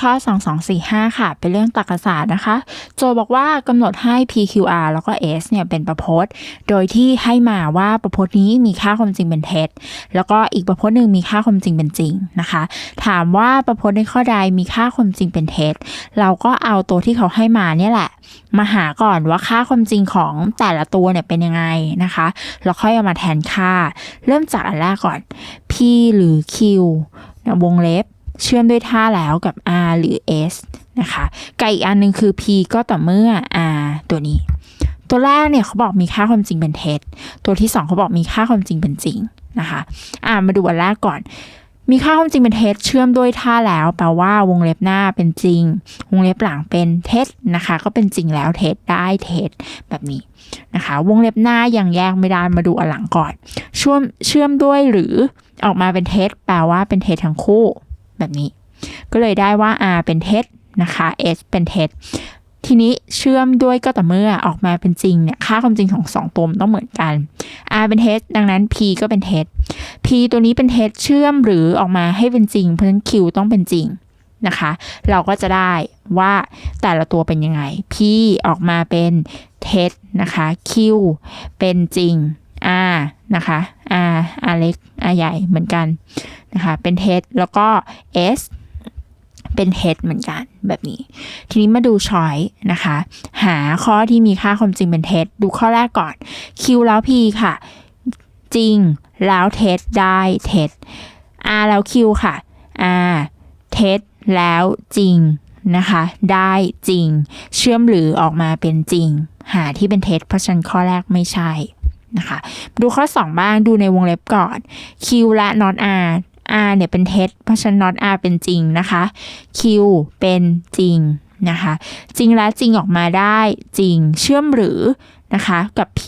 ข้อ 2245 ค่ะ เป็นเรื่องตรรกศาสตร์นะคะ โจบอกว่ากำหนดให้ PQR แล้วก็ S เนี่ยเป็นประพจน์ โดยที่ให้มาว่าประพจน์นี้มีค่าความจริงเป็นเท็จ แล้วก็อีกประพจน์หนึ่งมีค่าความจริงเป็นจริงนะคะ ถามว่าประพจน์ในข้อใดมีค่าความจริงเป็นเท็จ เราก็เอาตัวที่เขาให้มาเนี่ยแหละ มาหาก่อนว่าค่าความจริงของแต่ละตัวเนี่ยเป็นยังไงนะคะ แล้วค่อยเอามาแทนค่า เริ่มจากอันแรกก่อน P หรือ Q วงเล็บ เชื่อมด้วยท่าแล้วกับ R หรือ S นะคะกับอีกอันหนึ่งคือ P ก็ต่อเมื่อ R ตัวนี้ ตัวแรกเนี่ยเขาบอกมีค่าความจริงเป็นเท็จ ตัวที่สองเขาบอกมีค่าความจริงเป็นจริงนะคะอ่ามาดูอันแรกก่อน มีค่าความจริงเป็นเท็จเชื่อมด้วยท่าแล้ว แปลว่าวงเล็บหน้าเป็นจริง วงเล็บหลังเป็นเท็จนะคะ ก็เป็นจริงแล้วเท็จได้เท็จแบบนี้นะคะ วงเล็บหน้ายังแยกไม่ได้มาดูอันหลังก่อนเชื่อมเชื่อมด้วยหรือออกมาเป็นเท็จแปลว่าเป็นเท็จทั้งคู่ แบบนี้ ก็เลยได้ว่า R เป็นเท็จนะคะ S เป็นเท็จทีนี้เชื่อมด้วยก็ต่อเมื่อออกมาเป็นจริงเนี่ยค่าความจริงของสองตัวมต้องเหมือนกัน R เป็นเท็จดังนั้น P ก็เป็นเท็จ P ตัวนี้เป็นเท็จเชื่อมหรือออกมาให้เป็นจริง เพราะฉะนั้น Q ต้องเป็นจริงนะคะ เราก็จะได้ว่าแต่ละตัวเป็นยังไง P ออกมาเป็นเท็จนะคะ Q เป็นจริง R นะคะ R R เล็ก R ใหญ่เหมือนกัน นะคะเป็นเท็จแล้วก็ S เป็นเท็จเหมือนกันแบบนี้ ทีนี้มาดูช้อยนะคะ หาข้อที่มีค่าความจริงเป็นเท็จดูข้อแรกก่อน Q แล้ว P ค่ะ จริงแล้วเท็จได้เท็จ R แล้ว Q ค่ะ R เท็จแล้วจริงนะคะ ได้จริง เชื่อมหรือออกมาเป็นจริง หาที่เป็นเท็จเพราะฉันข้อแรกไม่ใช่นะคะ ดูข้อ 2 บ้างดูในวงเล็บก่อน Q และ not R R เนี่ยเป็นเท็จเพราะฉะนัน not R เป็นจริงนะคะ Q เป็นจริงนะคะ จริงและจริงออกมาได้จริงเชื่อมหรือนะคะกับ P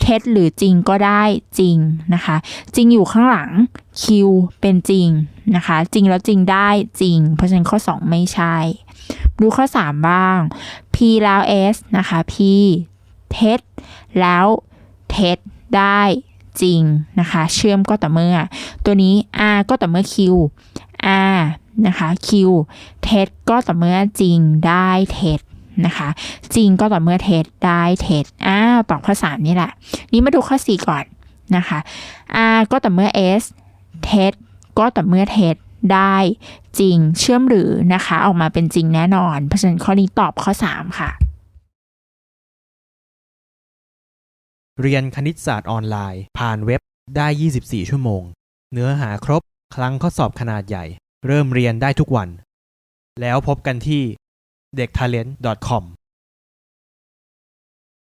เท็จหรือจริงก็ได้จริงนะคะ จริงอยู่ข้างหลัง Q เป็นจริงนะคะ จริงแล้วจริงได้จริง เพราะฉะนั้นข้อ 2 ไม่ใช่ ดูข้อ 3 บ้าง P แล้ว S นะคะ P เท็จแล้วเท็จได้ จริงนะคะ เชื่อมก็ต่อเมื่อ ตัวนี้ R ก็ต่อเมื่อ Q R นะคะ Q เท็จก็ต่อเมื่อจริงได้เท็จนะคะ จริงก็ต่อเมื่อเท็จได้เท็จอ้าวตอบข้อ 3 นี่แหละ นี่มาดูข้อ 4 ก่อนนะคะ R ก็ต่อเมื่อ S เท็จก็ต่อเมื่อเท็จได้จริงเชื่อมหรือนะคะ ออกมาเป็นจริงแน่นอน เพราะฉะนั้นข้อนี้ตอบข้อ 3 ค่ะ เรียนคณิตศาสตร์ออนไลน์ ผ่านเว็บได้ 24 ชั่วโมง เนื้อหาครบคลังข้อสอบขนาดใหญ่ เริ่มเรียนได้ทุกวัน แล้วพบกันที่ เด็ก talent com